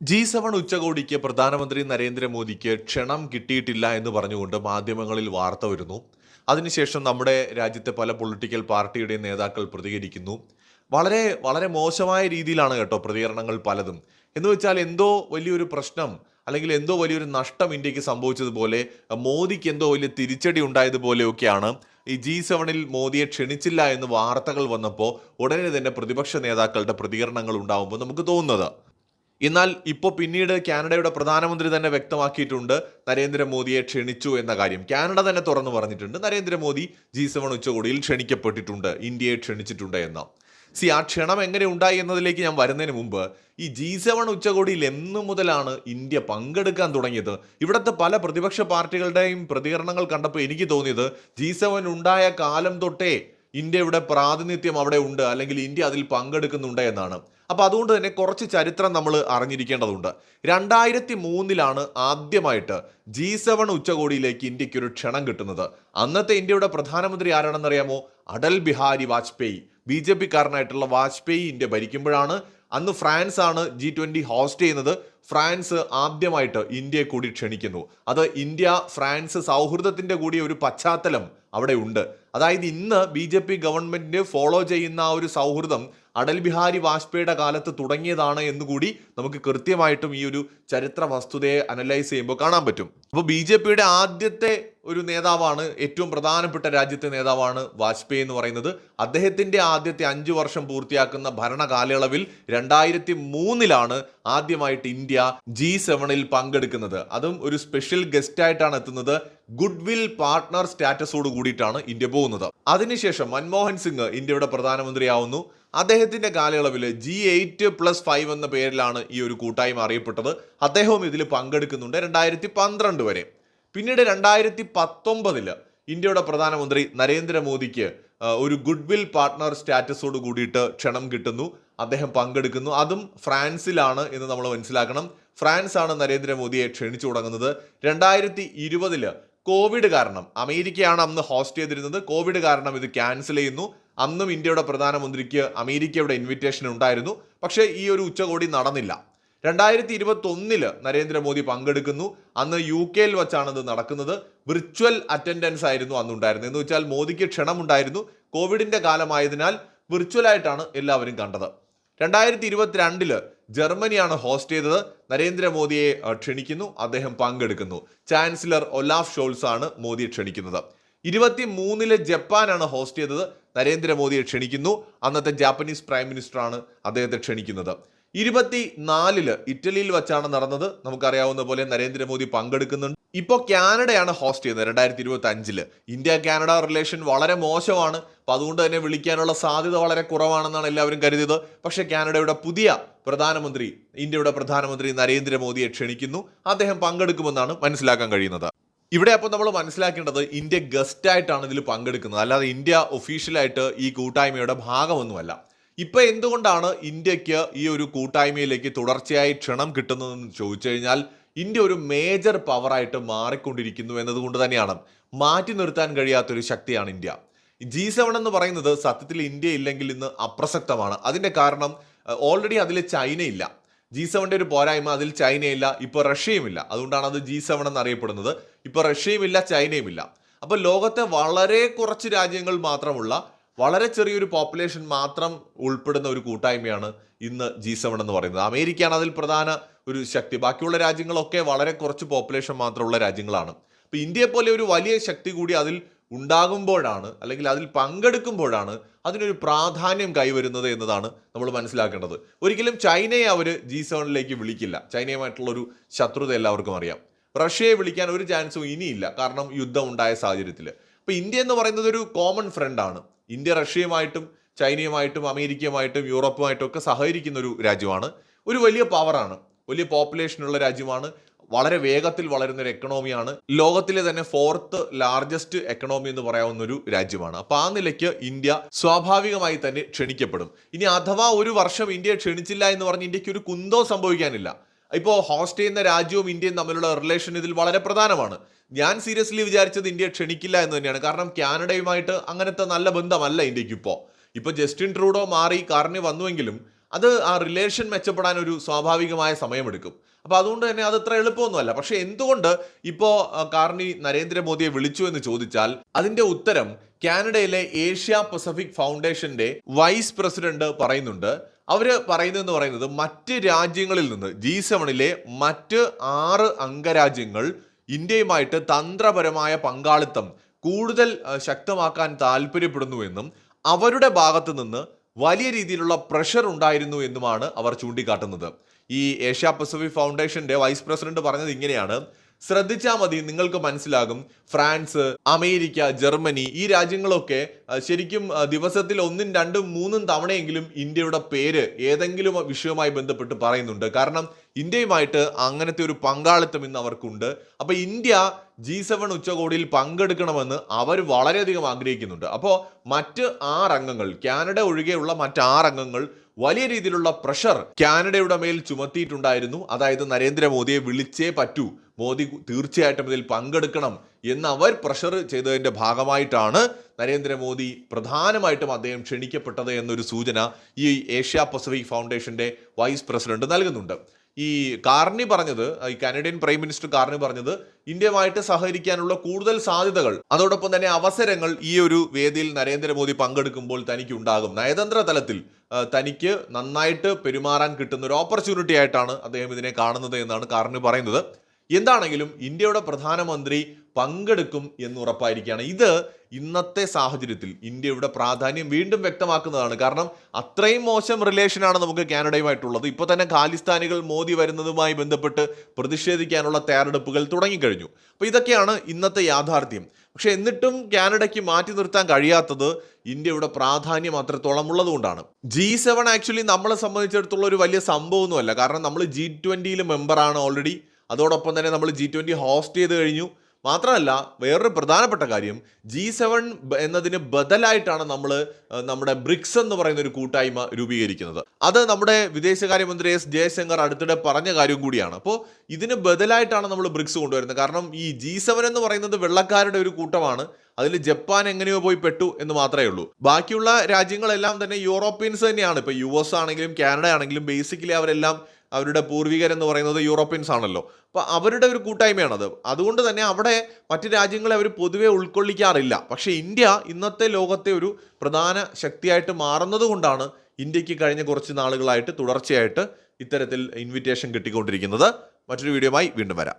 G seven ഉച്ചകോടിക്ക് പ്രധാനമന്ത്രി നരേന്ദ്രമോദിക്ക് ക്ഷണം കിട്ടിയിട്ടില്ല എന്ന് പറഞ്ഞുകൊണ്ട് മാധ്യമങ്ങളിൽ വാർത്ത വരുന്നു. അതിനുശേഷം നമ്മുടെ രാജ്യത്തെ പല പൊളിറ്റിക്കൽ പാർട്ടിയുടെയും നേതാക്കൾ പ്രതികരിക്കുന്നു. വളരെ വളരെ മോശമായ രീതിയിലാണ് കേട്ടോ പ്രതികരണങ്ങൾ പലതും. എന്ന് വെച്ചാൽ എന്തോ വലിയൊരു പ്രശ്നം അല്ലെങ്കിൽ എന്തോ വലിയൊരു നഷ്ടം ഇന്ത്യയ്ക്ക് സംഭവിച്ചതുപോലെ മോദിക്ക് എന്തോ വലിയ തിരിച്ചടി ഉണ്ടായതുപോലെയൊക്കെയാണ് ഈ ജി സെവനിൽ മോദിയെ ക്ഷണിച്ചില്ല എന്ന് വാർത്തകൾ വന്നപ്പോൾ ഉടനെ തന്നെ പ്രതിപക്ഷ നേതാക്കളുടെ പ്രതികരണങ്ങൾ ഉണ്ടാവുമ്പോൾ നമുക്ക് തോന്നുന്നത്. എന്നാൽ ഇപ്പോൾ പിന്നീട് കാനഡയുടെ പ്രധാനമന്ത്രി തന്നെ വ്യക്തമാക്കിയിട്ടുണ്ട് നരേന്ദ്രമോദിയെ ക്ഷണിച്ചു എന്ന കാര്യം. കാനഡ തന്നെ തുറന്നു പറഞ്ഞിട്ടുണ്ട് നരേന്ദ്രമോദി ജി സെവൻ ഉച്ചകോടിയിൽ ക്ഷണിക്കപ്പെട്ടിട്ടുണ്ട് ഇന്ത്യയെ ക്ഷണിച്ചിട്ടുണ്ട് എന്ന്. സി ആ ക്ഷണം എങ്ങനെ ഉണ്ടായി എന്നതിലേക്ക് ഞാൻ വരുന്നതിന് മുമ്പ് ഈ ജി സെവൻ ഉച്ചകോടിയിൽ എന്നു മുതലാണ് ഇന്ത്യ പങ്കെടുക്കാൻ തുടങ്ങിയത്. ഇവിടുത്തെ പല പ്രതിപക്ഷ പാർട്ടികളുടെയും പ്രതികരണങ്ങൾ കണ്ടപ്പോൾ എനിക്ക് തോന്നിയത് ജി സെവൻ ഉണ്ടായ കാലം തൊട്ടേ ഇന്ത്യയുടെ പ്രാതിനിധ്യം അവിടെ ഉണ്ട് അല്ലെങ്കിൽ ഇന്ത്യ അതിൽ പങ്കെടുക്കുന്നുണ്ട് എന്നാണ്. അപ്പൊ അതുകൊണ്ട് തന്നെ കുറച്ച് ചരിത്രം നമ്മൾ അറിഞ്ഞിരിക്കേണ്ടതുണ്ട്. രണ്ടായിരത്തി മൂന്നിലാണ് ആദ്യമായിട്ട് ജി സെവൻ ഉച്ചകോടിയിലേക്ക് ഇന്ത്യയ്ക്ക് ഒരു ക്ഷണം കിട്ടുന്നത്. അന്നത്തെ ഇന്ത്യയുടെ പ്രധാനമന്ത്രി ആരാണെന്നറിയാമോ? Atal Bihari Vajpayee. B J P കാരനായിട്ടുള്ള Vajpayee India ഭരിക്കുമ്പോഴാണ് അന്ന് ഫ്രാൻസ് ആണ് ജി ട്വന്റി ഹോസ്റ്റ് ചെയ്യുന്നത്. ഫ്രാൻസ് ആദ്യമായിട്ട് ഇന്ത്യയെ കൂടി ക്ഷണിക്കുന്നു. അത് ഇന്ത്യ ഫ്രാൻസ് സൗഹൃദത്തിന്റെ കൂടി ഒരു പശ്ചാത്തലം അവിടെ ഉണ്ട് അതായത് ഇന്ന് B J P government follow ചെയ്യുന്ന ആ ഒരു സൗഹൃദം അടൽ ബിഹാരി വാജ്പേയിയുടെ കാലത്ത് തുടങ്ങിയതാണ് എന്നുകൂടി നമുക്ക് കൃത്യമായിട്ടും ഈ ഒരു ചരിത്ര വസ്തുതയെ അനലൈസ് ചെയ്യുമ്പോൾ കാണാൻ പറ്റും. അപ്പോൾ ബി ജെ പിയുടെ ആദ്യത്തെ ഒരു നേതാവാണ് ഏറ്റവും പ്രധാനപ്പെട്ട രാജ്യത്തെ നേതാവാണ് വാജ്പേയി എന്ന് പറയുന്നത്. അദ്ദേഹത്തിന്റെ ആദ്യത്തെ അഞ്ചു വർഷം പൂർത്തിയാക്കുന്ന ഭരണ കാലയളവിൽ രണ്ടായിരത്തി മൂന്നിലാണ് ആദ്യമായിട്ട് ഇന്ത്യ ജി സെവനിൽ പങ്കെടുക്കുന്നത്. അതും ഒരു സ്പെഷ്യൽ ഗസ്റ്റായിട്ടാണ് എത്തുന്നത്. ഗുഡ് വിൽ പാർട്ട്ണർ സ്റ്റാറ്റസോട് കൂടിയിട്ടാണ് ഇന്ത്യ പോകുന്നത്. അതിനുശേഷം മൻമോഹൻ സിംഗ് ഇന്ത്യയുടെ പ്രധാനമന്ത്രിയാവുന്നു. അദ്ദേഹത്തിന്റെ കാലയളവിൽ ജി എയ്റ്റ് പ്ലസ് ഫൈവ് എന്ന പേരിലാണ് ഈ ഒരു കൂട്ടായ്മ അറിയപ്പെട്ടത്. അദ്ദേഹവും ഇതിൽ പങ്കെടുക്കുന്നുണ്ട് രണ്ടായിരത്തി പന്ത്രണ്ട് വരെ. പിന്നീട് രണ്ടായിരത്തി പത്തൊമ്പതിൽ ഇന്ത്യയുടെ പ്രധാനമന്ത്രി നരേന്ദ്രമോദിക്ക് ഒരു ഗുഡ് വിൽ പാർട്ട്ണർ സ്റ്റാറ്റസോട് കൂടിയിട്ട് ക്ഷണം കിട്ടുന്നു. അദ്ദേഹം പങ്കെടുക്കുന്നു. അതും ഫ്രാൻസിലാണ് എന്ന് നമ്മൾ മനസ്സിലാക്കണം. ഫ്രാൻസ് ആണ് നരേന്ദ്രമോദിയെ ക്ഷണിച്ചു തുടങ്ങുന്നത്. രണ്ടായിരത്തി ഇരുപതിൽ കോവിഡ് കാരണം. അമേരിക്കയാണ് അന്ന് ഹോസ്റ്റ് ചെയ്തിരുന്നത്. കോവിഡ് കാരണം ഇത് ക്യാൻസൽ ചെയ്യുന്നു. അന്നും ഇന്ത്യയുടെ പ്രധാനമന്ത്രിക്ക് അമേരിക്കയുടെ ഇൻവിറ്റേഷൻ ഉണ്ടായിരുന്നു. പക്ഷേ ഈ ഒരു ഉച്ചകോടി നടന്നില്ല. രണ്ടായിരത്തി ഇരുപത്തി ഒന്നിൽ നരേന്ദ്രമോദി പങ്കെടുക്കുന്നു. അന്ന് യു കെയിൽ വച്ചാണ് ഇത് നടക്കുന്നത്. വിർച്വൽ അറ്റൻഡൻസ് ആയിരുന്നു അന്ന് ഉണ്ടായിരുന്നത് എന്ന് വെച്ചാൽ മോദിക്ക് ക്ഷണമുണ്ടായിരുന്നു. കോവിഡിന്റെ കാലമായതിനാൽ വിർച്വലായിട്ടാണ് എല്ലാവരും കണ്ടത്. രണ്ടായിരത്തി ഇരുപത്തിരണ്ടിൽ ജർമ്മനിയാണ് ഹോസ്റ്റ് ചെയ്തത്. നരേന്ദ്രമോദിയെ ക്ഷണിക്കുന്നു. അദ്ദേഹം പങ്കെടുക്കുന്നു. ചാൻസലർ ഒലാഫ് ഷോൾസ് ആണ് മോദിയെ ക്ഷണിക്കുന്നത്. ഇരുപത്തി മൂന്നിൽ ജപ്പാനാണ് ഹോസ്റ്റ് ചെയ്തത്. നരേന്ദ്രമോദിയെ ക്ഷണിക്കുന്നു. അന്നത്തെ ജാപ്പനീസ് പ്രൈം മിനിസ്റ്റർ ആണ് അദ്ദേഹത്തെ ക്ഷണിക്കുന്നത്. ഇരുപത്തി നാലിൽ ഇറ്റലിയിൽ വെച്ചാണ് നടന്നത്. നമുക്കറിയാവുന്ന പോലെ നരേന്ദ്രമോദി പങ്കെടുക്കുന്നുണ്ട്. ഇപ്പോൾ കാനഡയാണ് ഹോസ്റ്റ് ചെയ്യുന്നത് രണ്ടായിരത്തി ഇരുപത്തി അഞ്ചിൽ ഇന്ത്യ കാനഡ റിലേഷൻ വളരെ മോശമാണ്. അപ്പം അതുകൊണ്ട് തന്നെ വിളിക്കാനുള്ള സാധ്യത വളരെ കുറവാണെന്നാണ് എല്ലാവരും കരുതിയത്. പക്ഷേ കാനഡയുടെ പുതിയ പ്രധാനമന്ത്രി ഇന്ത്യയുടെ പ്രധാനമന്ത്രി നരേന്ദ്രമോദിയെ ക്ഷണിക്കുന്നു. അദ്ദേഹം പങ്കെടുക്കുമെന്നാണ് മനസ്സിലാക്കാൻ കഴിയുന്നത്. ഇവിടെ അപ്പോൾ നമ്മൾ മനസ്സിലാക്കേണ്ടത് ഇന്ത്യ ഗസ്റ്റായിട്ടാണ് ഇതിൽ പങ്കെടുക്കുന്നത്. അല്ലാതെ ഇന്ത്യ ഒഫീഷ്യലായിട്ട് ഈ കൂട്ടായ്മയുടെ ഭാഗമൊന്നുമല്ല. ഇപ്പൊ എന്തുകൊണ്ടാണ് ഇന്ത്യയ്ക്ക് ഈ ഒരു കൂട്ടായ്മയിലേക്ക് തുടർച്ചയായി ക്ഷണം കിട്ടുന്നതെന്ന് ചോദിച്ചു കഴിഞ്ഞാൽ ഇന്ത്യ ഒരു മേജർ പവറായിട്ട് മാറിക്കൊണ്ടിരിക്കുന്നു എന്നതുകൊണ്ട് തന്നെയാണ് മാറ്റി നിർത്താൻ കഴിയാത്തൊരു ശക്തിയാണ് ഇന്ത്യ. ജി സെവൻ എന്ന് പറയുന്നത് സത്യത്തിൽ ഇന്ത്യ ഇല്ലെങ്കിൽ ഇന്ന് അപ്രസക്തമാണ്. അതിന്റെ കാരണം ഓൾറെഡി അതിൽ ചൈനയില്ല. ജി സെവന്റെ ഒരു പോരായ്മ അതിൽ ചൈനയില്ല ഇപ്പോൾ റഷ്യയുമില്ല. അതുകൊണ്ടാണ് അത് ജി സെവൻ എന്നറിയപ്പെടുന്നത്. ഇപ്പോൾ റഷ്യയുമില്ല ചൈനയുമില്ല. അപ്പോൾ ലോകത്തെ വളരെ കുറച്ച് രാജ്യങ്ങൾ മാത്രമുള്ള വളരെ ചെറിയൊരു പോപ്പുലേഷൻ മാത്രം ഉൾപ്പെടുന്ന ഒരു കൂട്ടായ്മയാണ് ഇന്ന് ജി സെവൻ എന്ന് പറയുന്നത്. അമേരിക്കയാണ് അതിൽ പ്രധാന ഒരു ശക്തി. ബാക്കിയുള്ള രാജ്യങ്ങളൊക്കെ വളരെ കുറച്ച് പോപ്പുലേഷൻ മാത്രമുള്ള രാജ്യങ്ങളാണ്. അപ്പോൾ ഇന്ത്യയെ പോലെ ഒരു വലിയ ശക്തി കൂടി അതിൽ ഉണ്ടാകുമ്പോഴാണ് അല്ലെങ്കിൽ അതിൽ പങ്കെടുക്കുമ്പോഴാണ് അതിനൊരു പ്രാധാന്യം കൈവരുന്നത് എന്നതാണ് നമ്മൾ മനസ്സിലാക്കേണ്ടത്. ഒരിക്കലും ചൈനയെ അവർ ജി സെവനിലേക്ക് വിളിക്കില്ല. ചൈനയുമായിട്ടുള്ള ഒരു ശത്രുത എല്ലാവർക്കും അറിയാം. റഷ്യയെ വിളിക്കാൻ ഒരു ചാൻസും ഇനിയില്ല കാരണം യുദ്ധം ഉണ്ടായ സാഹചര്യത്തിൽ അപ്പോൾ ഇന്ത്യ എന്ന് പറയുന്നത് ഒരു കോമൺ ഫ്രണ്ടാണ് ഇന്ത്യ റഷ്യയുമായിട്ടും ചൈനയുമായിട്ടും അമേരിക്കയുമായിട്ടും യൂറോപ്പുമായിട്ടും ഒക്കെ സഹകരിക്കുന്ന ഒരു രാജ്യമാണ്. ഒരു വലിയ പവറാണ് വലിയ പോപ്പുലേഷനുള്ള രാജ്യമാണ്. വളരെ വേഗത്തിൽ വളരുന്ന ഒരു എക്കണോമിയാണ് ലോകത്തിലെ തന്നെ ഫോർത്ത് ലാർജസ്റ്റ് എക്കണോമി എന്ന് പറയാവുന്ന ഒരു രാജ്യമാണ്. അപ്പൊ ആ നിലയ്ക്ക് ഇന്ത്യ സ്വാഭാവികമായി തന്നെ ക്ഷണിക്കപ്പെടും. ഇനി അഥവാ ഒരു വർഷം ഇന്ത്യ ക്ഷണിച്ചില്ല എന്ന് പറഞ്ഞ് ഇന്ത്യയ്ക്ക് ഒരു കുന്തോ സംഭവിക്കാനില്ല. ഇപ്പോൾ ഹോസ്റ്റ് ചെയ്യുന്ന രാജ്യവും ഇന്ത്യയും തമ്മിലുള്ള റിലേഷൻ ഇതിൽ വളരെ പ്രധാനമാണ്. ഞാൻ സീരിയസ്ലി വിചാരിച്ചത് ഇന്ത്യ ക്ഷണിക്കില്ല എന്ന് തന്നെയാണ്. കാരണം കാനഡയുമായിട്ട് അങ്ങനത്തെ നല്ല ബന്ധമല്ല ഇന്ത്യയ്ക്ക് ഇപ്പോൾ ഇപ്പോൾ ജസ്റ്റിൻ ട്രൂഡോ മാറി കാറിന് വന്നുവെങ്കിലും അത് ആ റിലേഷൻ മെച്ചപ്പെടാൻ ഒരു സ്വാഭാവികമായ സമയമെടുക്കും. അപ്പോൾ അതുകൊണ്ട് തന്നെ അത് അത്ര എളുപ്പമൊന്നുമല്ല. പക്ഷേ എന്തുകൊണ്ട് ഇപ്പോൾ കാർണി നരേന്ദ്രമോദിയെ വിളിച്ചു എന്ന് ചോദിച്ചാൽ അതിന്റെ ഉത്തരം കാനഡയിലെ ഏഷ്യ പസഫിക് ഫൗണ്ടേഷന്റെ വൈസ് പ്രസിഡന്റ് പറയുന്നുണ്ട്. അവർ പറയുന്നതെന്ന് പറയുന്നത് മറ്റ് രാജ്യങ്ങളിൽ നിന്ന് ജി സെവനിലെ മറ്റ് ആറ് അംഗരാജ്യങ്ങൾ ഇന്ത്യയുമായിട്ട് തന്ത്രപരമായ പങ്കാളിത്തം കൂടുതൽ ശക്തമാക്കാൻ താല്പര്യപ്പെടുന്നുവെന്നും അവരുടെ ഭാഗത്തു നിന്ന് വലിയ രീതിയിലുള്ള പ്രഷർ ഉണ്ടായിരുന്നു എന്നുമാണ് അവർ ചൂണ്ടിക്കാട്ടുന്നത്. ഈ ഏഷ്യ പസഫിക് ഫൗണ്ടേഷന്റെ വൈസ് പ്രസിഡന്റ് പറഞ്ഞത് ഇങ്ങനെയാണ്. ശ്രദ്ധിച്ചാൽ മതി നിങ്ങൾക്ക് മനസ്സിലാകും. ഫ്രാൻസ് അമേരിക്ക ജർമ്മനി ഈ രാജ്യങ്ങളൊക്കെ ശരിക്കും ദിവസത്തിൽ ഒന്നും രണ്ടും മൂന്നും തവണയെങ്കിലും ഇന്ത്യയുടെ പേര് ഏതെങ്കിലും വിഷയവുമായി ബന്ധപ്പെട്ട് പറയുന്നുണ്ട്. കാരണം ഇന്ത്യയുമായിട്ട് അങ്ങനത്തെ ഒരു പങ്കാളിത്തം ഇന്ന് അവർക്കുണ്ട്. അപ്പൊ ഇന്ത്യ ജി സെവൻ ഉച്ചകോടിയിൽ പങ്കെടുക്കണമെന്ന് അവർ വളരെയധികം ആഗ്രഹിക്കുന്നുണ്ട്. അപ്പോൾ മറ്റ് ആറംഗങ്ങൾ കാനഡ ഒഴികെയുള്ള മറ്റ് ആറംഗങ്ങൾ വലിയ രീതിയിലുള്ള പ്രഷർ കാനഡയുടെ മേൽ ചുമത്തിയിട്ടുണ്ടായിരുന്നു. അതായത് നരേന്ദ്രമോദിയെ വിളിച്ചേ പറ്റൂ. മോദി തീർച്ചയായിട്ടും ഇതിൽ പങ്കെടുക്കണം എന്ന് അവർ പ്രഷർ ചെയ്തതിന്റെ ഭാഗമായിട്ടാണ് നരേന്ദ്രമോദി പ്രധാനമായിട്ടും അദ്ദേഹം ക്ഷണിക്കപ്പെട്ടത് എന്നൊരു സൂചന ഈ ഏഷ്യ പസഫിക് ഫൗണ്ടേഷന്റെ വൈസ് പ്രസിഡന്റ് നൽകുന്നുണ്ട്. ഈ കാർണി പറഞ്ഞത് ഈ കാനഡിയൻ പ്രൈം മിനിസ്റ്റർ കാർണി പറഞ്ഞത് ഇന്ത്യയുമായിട്ട് സഹകരിക്കാനുള്ള കൂടുതൽ സാധ്യതകൾ അതോടൊപ്പം തന്നെ അവസരങ്ങൾ ഈ ഒരു വേദിയിൽ നരേന്ദ്രമോദി പങ്കെടുക്കുമ്പോൾ തനിക്ക് ഉണ്ടാകും നയതന്ത്ര തലത്തിൽ തനിക്ക് നന്നായിട്ട് പെരുമാറാൻ കിട്ടുന്ന ഒരു ഓപ്പർച്യൂണിറ്റി ആയിട്ടാണ് അദ്ദേഹം ഇതിനെ കാണുന്നത് എന്നാണ് കാർണി പറയുന്നത്. എന്താണെങ്കിലും ഇന്ത്യയുടെ പ്രധാനമന്ത്രി പങ്കെടുക്കും എന്ന് ഉറപ്പായിരിക്കുകയാണ്. ഇത് ഇന്നത്തെ സാഹചര്യത്തിൽ ഇന്ത്യയുടെ പ്രാധാന്യം വീണ്ടും വ്യക്തമാക്കുന്നതാണ്. കാരണം അത്രയും മോശം റിലേഷനാണ് നമുക്ക് കാനഡയുമായിട്ടുള്ളത്. ഇപ്പോൾ തന്നെ ഖാലിസ്ഥാനികൾ മോദി വരുന്നതുമായി ബന്ധപ്പെട്ട് പ്രതിഷേധിക്കാനുള്ള തയ്യാറെടുപ്പുകൾ തുടങ്ങിക്കഴിഞ്ഞു. അപ്പോൾ ഇതൊക്കെയാണ് ഇന്നത്തെ യാഥാർത്ഥ്യം. പക്ഷേ എന്നിട്ടും കാനഡയ്ക്ക് മാറ്റി നിർത്താൻ കഴിയാത്തത് ഇന്ത്യയുടെ പ്രാധാന്യം അത്രത്തോളം ഉള്ളതുകൊണ്ടാണ്. ജി സെവൻ ആക്ച്വലി നമ്മളെ സംബന്ധിച്ചിടത്തോളം ഒരു വലിയ സംഭവമൊന്നുമല്ല. കാരണം നമ്മൾ ജി ട്വന്റിയിൽ മെമ്പറാണ് ഓൾറെഡി അതോടൊപ്പം തന്നെ നമ്മൾ ജി ട്വന്റി ഹോസ്റ്റ് ചെയ്ത് കഴിഞ്ഞു. മാത്രമല്ല വേറൊരു പ്രധാനപ്പെട്ട കാര്യം ജി സെവൻ എന്നതിന് ബദലായിട്ടാണ് നമ്മൾ നമ്മുടെ ബ്രിക്സ് എന്ന് പറയുന്ന ഒരു കൂട്ടായ്മ രൂപീകരിക്കുന്നത്. അത് നമ്മുടെ വിദേശകാര്യമന്ത്രി എസ് ജയശങ്കർ അടുത്തിടെ പറഞ്ഞ കാര്യം കൂടിയാണ്. അപ്പോൾ ഇതിന് ബദലായിട്ടാണ് നമ്മൾ ബ്രിക്സ് കൊണ്ടുവരുന്നത്. കാരണം ഈ ജി സെവൻ എന്ന് പറയുന്നത് വെള്ളക്കാരുടെ ഒരു കൂട്ടമാണ്. അതിൽ ജപ്പാൻ എങ്ങനെയോ പോയി പെട്ടു എന്ന് മാത്രമേ ഉള്ളൂ. ബാക്കിയുള്ള രാജ്യങ്ങളെല്ലാം തന്നെ യൂറോപ്യൻസ് തന്നെയാണ്. ഇപ്പോൾ യു എസ് ആണെങ്കിലും കാനഡ ആണെങ്കിലും ബേസിക്കലി അവരെല്ലാം അവരുടെ പൂർവികർ എന്ന് പറയുന്നത് യൂറോപ്യൻസ് ആണല്ലോ. അപ്പോൾ അവരുടെ ഒരു കൂട്ടായ്മയാണത്. അതുകൊണ്ട് തന്നെ അവിടെ മറ്റ് രാജ്യങ്ങളെ അവർ പൊതുവെ ഉൾക്കൊള്ളിക്കാറില്ല. പക്ഷേ ഇന്ത്യ ഇന്നത്തെ ലോകത്തെ ഒരു പ്രധാന ശക്തിയായിട്ട് മാറുന്നത് കൊണ്ടാണ് ഇന്ത്യയ്ക്ക് കഴിഞ്ഞ കുറച്ച് നാളുകളായിട്ട് തുടർച്ചയായിട്ട് ഇത്തരത്തിൽ ഇൻവിറ്റേഷൻ കിട്ടിക്കൊണ്ടിരിക്കുന്നത്. മറ്റൊരു വീഡിയോയുമായി വീണ്ടും വരാം.